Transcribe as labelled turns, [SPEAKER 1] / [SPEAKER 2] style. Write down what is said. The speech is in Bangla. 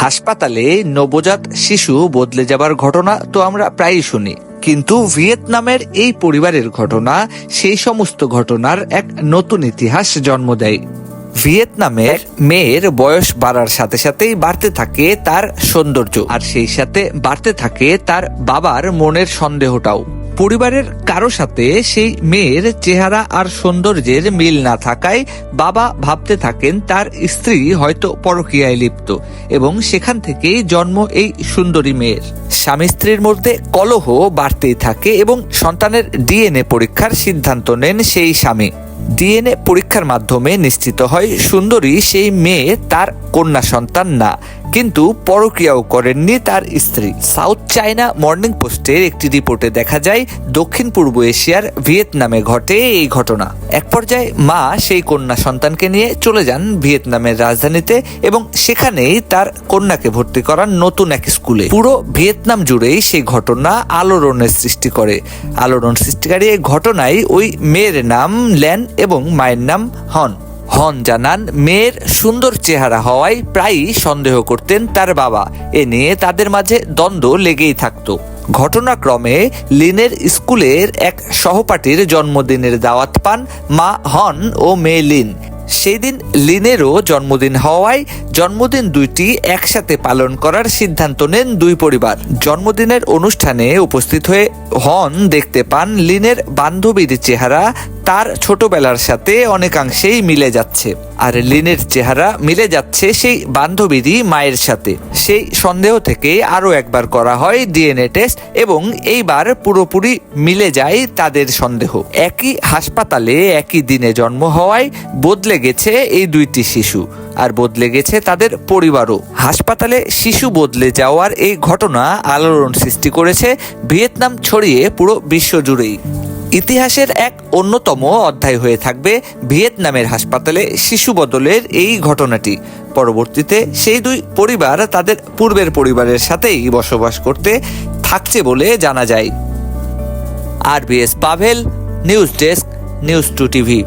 [SPEAKER 1] হাসপাতালে নবজাত শিশু বদলে যাবার ঘটনা তো আমরা প্রায়ই শুনি। কিন্তু ভিয়েতনামের এই পরিবারের ঘটনা, সেই সমস্ত ঘটনার এক নতুন ইতিহাস জন্ম দেয়। ভিয়েতনামের মেয়ের বয়স বাড়ার সাথে সাথেই বাড়তে থাকে তার সৌন্দর্য। আর সেই সাথে বাড়তে থাকে তার বাবার মনের সন্দেহটাও। পরিবারের কারও সাথে সেই মেয়ের চেহারা আর সৌন্দর্যের মিল না থাকায় বাবা ভাবতে থাকেন তার স্ত্রী হয়তো পরকীয়ায় লিপ্ত এবং সেখান থেকেই জন্ম এই সুন্দরী মেয়ের। স্বামী স্ত্রীর মধ্যে কলহ বাড়তেই থাকে এবং সন্তানের ডিএনএ পরীক্ষার সিদ্ধান্ত নেন সেই স্বামী। ডিএনএ পরীক্ষার মাধ্যমে নিশ্চিত হয় সুন্দরী সেই মেয়ে তার কন্যা সন্তান না। কিন্তু পরক্রিয়াও করেননি তার স্ত্রী। সাউথ চায়না মর্নিং পোস্টের একটি রিপোর্টে দেখা যায়, দক্ষিণ পূর্ব এশিয়ার ভিয়েতনামে ঘটে এই ঘটনা। এক পর্যায়ে মা সেই কন্যা সন্তানকে নিয়ে চলে যান ভিয়েতনামের রাজধানীতে এবং সেখানেই তার কন্যাকে ভর্তি করান নতুন এক স্কুলে। পুরো ভিয়েতনাম জুড়েই সেই ঘটনা আলোড়নের সৃষ্টি করে। আলোড়ন সৃষ্টিকারী এই ঘটনায় ওই মেয়ের নাম ল্যান এবং মায়ের নাম হন। হন জানান, মেয়ের সুন্দর চেহারা হওয়ায় প্রায়ই সন্দেহ করতেন তার বাবা। এ নিয়ে তাদের মাঝে দ্বন্দ্ব লেগেই থাকতো। ঘটনাক্রমে লিনের স্কুলের এক সহপাঠীর জন্মদিনের দাওয়াত পান মা হন ও মেয়ে লিন। সেই দিন লিনেরও জন্মদিন হওয়ায় জন্মদিন দুইটি একসাথে পালন করার সিদ্ধান্ত নেন দুই পরিবার। জন্মদিনের অনুষ্ঠানে উপস্থিত হয়ে হন দেখতে পান লিনের বান্ধবীর চেহারা তার ছোটবেলার সাথে অনেকাংশেই মিলে যাচ্ছে। আর লিনের চেহারা মিলে যাচ্ছে সেই বান্ধবীরই মায়ের সাথে। সেই সন্দেহ থেকে আরও একবার করা হয় ডিএনএ টেস্ট এবং এইবার পুরোপুরি মিলে যায় তাদের সন্দেহ। একই হাসপাতালে একই দিনে জন্ম হওয়ায় বদলে গেছে এই দুইটি শিশু। আর বদলে গেছে তাদের পরিবারও। হাসপাতালে শিশু বদলে যাওয়ার এই ঘটনা আলোড়ন সৃষ্টি করেছে ভিয়েতনাম ছড়িয়ে পুরো বিশ্ব জুড়েই। ইতিহাসের এক অন্যতম অধ্যায় হয়ে থাকবে ভিয়েতনামের হাসপাতালে শিশু বদলের এই ঘটনাটি। পরবর্তীতে সেই দুই পরিবার তাদের পূর্বের পরিবারের সাথেই বসবাস করতে থাকছে বলে জানা যায়। আর B S Pavel, news desk, news two TV.